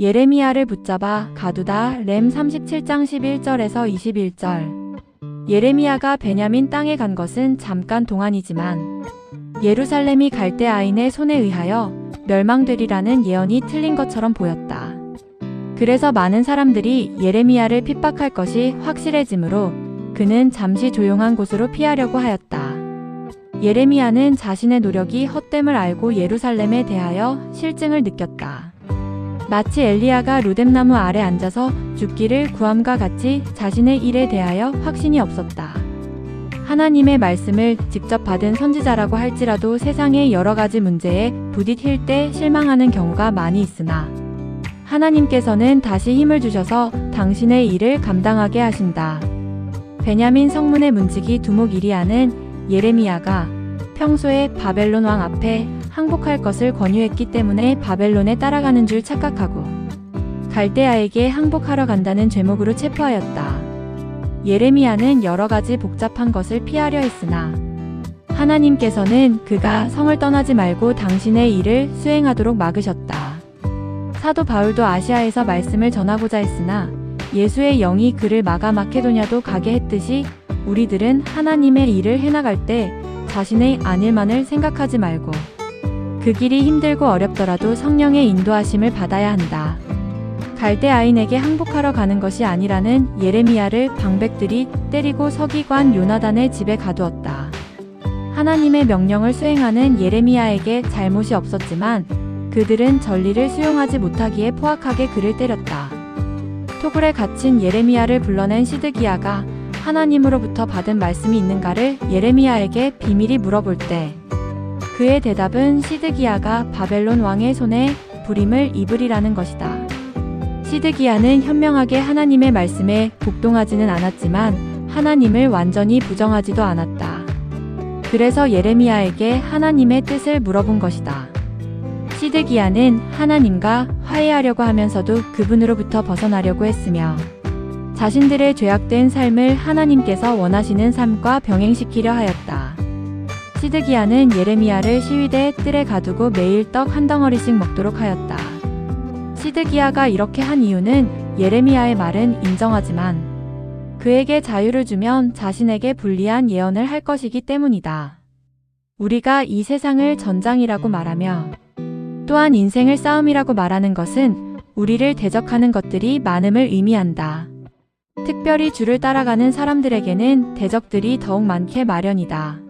예레미야를 붙잡아 가두다 렘 37장 11절에서 21절. 예레미야가 베냐민 땅에 간 것은 잠깐 동안이지만 예루살렘이 갈대 아인의 손에 의하여 멸망되리라는 예언이 틀린 것처럼 보였다. 그래서 많은 사람들이 예레미야를 핍박할 것이 확실해지므로 그는 잠시 조용한 곳으로 피하려고 하였다. 예레미야는 자신의 노력이 헛됨을 알고 예루살렘에 대하여 실증을 느꼈다. 마치 엘리야가 루뎀나무 아래 앉아서 죽기를 구함과 같이 자신의 일에 대하여 확신이 없었다. 하나님의 말씀을 직접 받은 선지자라고 할지라도 세상의 여러 가지 문제에 부딪힐 때 실망하는 경우가 많이 있으나 하나님께서는 다시 힘을 주셔서 당신의 일을 감당하게 하신다. 베냐민 성문의 문지기 두목 이리아는 예레미야가 평소에 바벨론 왕 앞에 항복할 것을 권유했기 때문에 바벨론에 따라가는 줄 착각하고 갈대아에게 항복하러 간다는 죄목으로 체포하였다. 예레미야는 여러 가지 복잡한 것을 피하려 했으나 하나님께서는 그가 성을 떠나지 말고 당신의 일을 수행하도록 막으셨다. 사도 바울도 아시아에서 말씀을 전하고자 했으나 예수의 영이 그를 막아 마케도냐도 가게 했듯이 우리들은 하나님의 일을 해나갈 때 자신의 안일만을 생각하지 말고 그 길이 힘들고 어렵더라도 성령의 인도하심을 받아야 한다. 갈대아인에게 항복하러 가는 것이 아니라는 예레미야를 방백들이 때리고 서기관 요나단의 집에 가두었다. 하나님의 명령을 수행하는 예레미야에게 잘못이 없었지만 그들은 전리를 수용하지 못하기에 포악하게 그를 때렸다. 토굴에 갇힌 예레미야를 불러낸 시드기야가 하나님으로부터 받은 말씀이 있는가를 예레미야에게 비밀이 물어볼 때 그의 대답은 시드기야가 바벨론 왕의 손에 불임을 입으리라는 것이다. 시드기야는 현명하게 하나님의 말씀에 복동하지는 않았지만 하나님을 완전히 부정하지도 않았다. 그래서 예레미야에게 하나님의 뜻을 물어본 것이다. 시드기야는 하나님과 화해하려고 하면서도 그분으로부터 벗어나려고 했으며 자신들의 죄악된 삶을 하나님께서 원하시는 삶과 병행시키려 하였다. 시드기야는 예레미야를 시위대 뜰에 가두고 매일 떡 한 덩어리씩 먹도록 하였다. 시드기야가 이렇게 한 이유는 예레미야의 말은 인정하지만 그에게 자유를 주면 자신에게 불리한 예언을 할 것이기 때문이다. 우리가 이 세상을 전장이라고 말하며 또한 인생을 싸움이라고 말하는 것은 우리를 대적하는 것들이 많음을 의미한다. 특별히 주를 따라가는 사람들에게는 대적들이 더욱 많게 마련이다.